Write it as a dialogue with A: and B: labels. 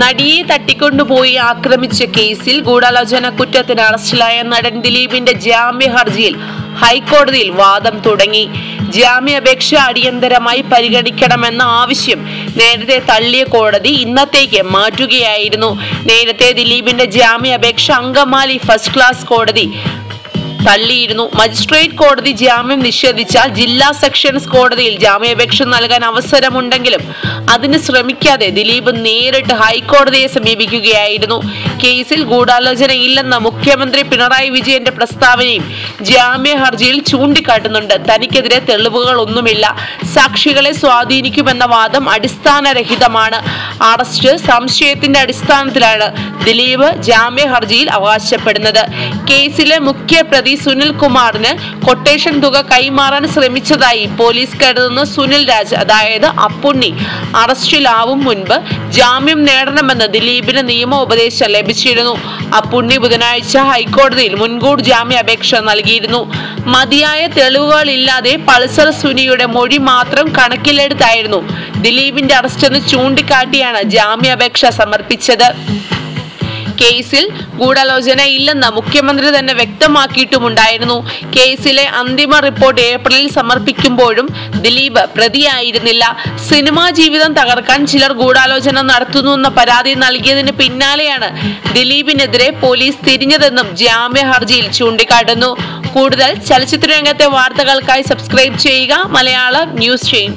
A: നടിയെ തട്ടിക്കൊണ്ടുപോയി ആക്രമിച്ച കേസിൽ ഗൂഢാലോചന കുറ്റത്തിന് അറസ്റ്റിലായ നടൻ ദിലീപിന്റെ ജാമ്യ ഹർജിയിൽ ഹൈക്കോടതിയിൽ വാദം തുടങ്ങി. ജാമ്യാപേക്ഷ അടിയന്തരമായി പരിഗണിക്കണമെന്ന ആവശ്യം നേരത്തെ തള്ളിയ കോടതി ഇന്നത്തേക്ക് മാറ്റുകയായിരുന്നു. നേരത്തെ ദിലീപിന്റെ ജാമ്യാപേക്ഷ അങ്കമാലി ഫസ്റ്റ് ക്ലാസ് കോടതി തള്ളിയിരുന്നു. മജിസ്ട്രേറ്റ് കോടതി ജാമ്യം നിഷേധിച്ചാൽ ജില്ലാ സെക്ഷൻസ് കോടതിയിൽ ജാമ്യാപേക്ഷ നൽകാൻ അവസരമുണ്ടെങ്കിലും അതിന് ശ്രമിക്കാതെ ദിലീപ് നേരിട്ട് ഹൈക്കോടതിയെ സമീപിക്കുകയായിരുന്നു. കേസിൽ ഗൂഢാലോചന ഇല്ലെന്ന മുഖ്യമന്ത്രി പിണറായി വിജയന്റെ പ്രസ്താവനയും ജാമ്യ ഹർജിയിൽ ചൂണ്ടിക്കാട്ടുന്നുണ്ട്. തനിക്കെതിരെ തെളിവുകളൊന്നുമില്ല. സാക്ഷികളെ സ്വാധീനിക്കുമെന്ന വാദം അടിസ്ഥാനരഹിതമാണ്. അറസ്റ്റ് സംശയത്തിന്റെ അടിസ്ഥാനത്തിലാണ് ദിലീപ് ജാമ്യ ഹർജിയിൽ അവകാശപ്പെടുന്നത്. കേസിലെ മുഖ്യ പ്രതി സുനിൽ കുമാറിന് കൊട്ടേഷൻ തുക കൈമാറാൻ ശ്രമിച്ചതായി പോലീസ് കരുതുന്ന സുനിൽ രാജ് അതായത് അപ്പുണ്ണി. അറസ്റ്റിലാവും മുൻപ് ജാമ്യം നേടണമെന്ന് ദിലീപിന് നിയമ ഉപദേശം ലഭിച്ചിരുന്നു. അപ്പുണ്ണി ബുധനാഴ്ച ഹൈക്കോടതിയിൽ മുൻകൂർ ജാമ്യാപേക്ഷ നൽകിയിരുന്നു. മതിയായ തെളിവുകളില്ലാതെ പൾസർ സുനിയുടെ മൊഴി മാത്രം കണക്കിലെടുത്തായിരുന്നു. ദിലീപിന്റെ അറസ്റ്റെന്ന് ചൂണ്ടിക്കാട്ടിയാണ് ജാമ്യാപേക്ഷ സമർപ്പിച്ചത്. കേസിൽ ഗൂഢാലോചന ഇല്ലെന്ന് മുഖ്യമന്ത്രി തന്നെ വ്യക്തമാക്കിയിട്ടുമുണ്ടായിരുന്നു. കേസിലെ അന്തിമ റിപ്പോർട്ട് ഏപ്രിലിൽ സമർപ്പിക്കുമ്പോഴും ദിലീപ് പ്രതിയായിരുന്നില്ല. സിനിമാ ജീവിതം തകർക്കാൻ ചിലർ ഗൂഢാലോചന നടത്തുന്നു എന്ന പരാതി നൽകിയതിന് പിന്നാലെയാണ് ദിലീപിനെതിരെ പോലീസ് തിരിഞ്ഞതെന്നും ജാമ്യ ഹർജിയിൽ ചൂണ്ടിക്കാട്ടുന്നു. കൂടുതൽ ചലച്ചിത്ര രംഗത്തെ വാർത്തകൾക്കായി സബ്സ്ക്രൈബ് ചെയ്യുക. മലയാളം ന്യൂസ് ചെയ്യും